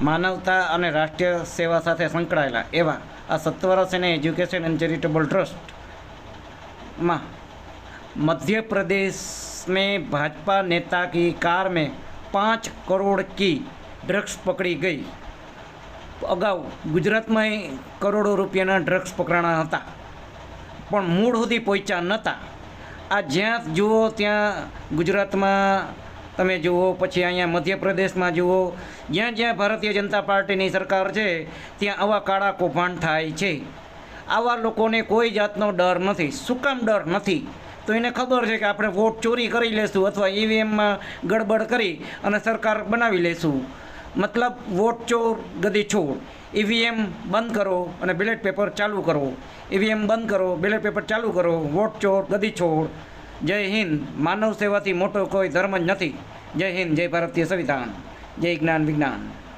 માનવતા અને રાષ્ટ્રીય સેવા સાથે સંકળાયેલા એવા આ સત્વરસ અને એજ્યુકેશન એન્ડ ચેરિટેબલ ટ્રસ્ટમાં મધ્યપ્રદેશ મેં ભાજપા નેતા કી કાર મેં પાંચ કરોડ કી ડ્રગ્સ પકડી ગઈ. અગાઉ ગુજરાતમાં કરોડો રૂપિયાના ડ્રગ્સ પકડાણા હતા. પણ મૂળ સુધી પહોંચ્યા નહોતા આ જ્યાં જુઓ ત્યાં ગુજરાતમાં તમે જુઓ, પછી અહીંયા મધ્યપ્રદેશમાં જુઓ, જ્યાં જ્યાં ભારતીય જનતા પાર્ટીની સરકાર છે, ત્યાં આવા કાળા કૌભાંડ થાય છે. આવા લોકોને કોઈ જાતનો ડર નથી. શું કામ ડર નથી? તો એને ખબર છે કે આપણે વોટ ચોરી કરી લેશું અથવા ઈવીએમમાં ગડબડ કરી અને સરકાર બનાવી લેશું. મતલબ વોટ ચોર ગદી છોડ ઈવીએમ બંધ કરો અને બેલેટ પેપર ચાલુ કરો. ઈવીએમ બંધ કરો બેલેટ પેપર ચાલુ કરો. વોટ ચોર ગદી છોડ જય હિન્દ, માનવ સેવાથી મોટો કોઈ ધર્મ જ નથી. જય હિન્દ, જય ભારતીય સંવિધાન, જય જ્ઞાન વિજ્ઞાન.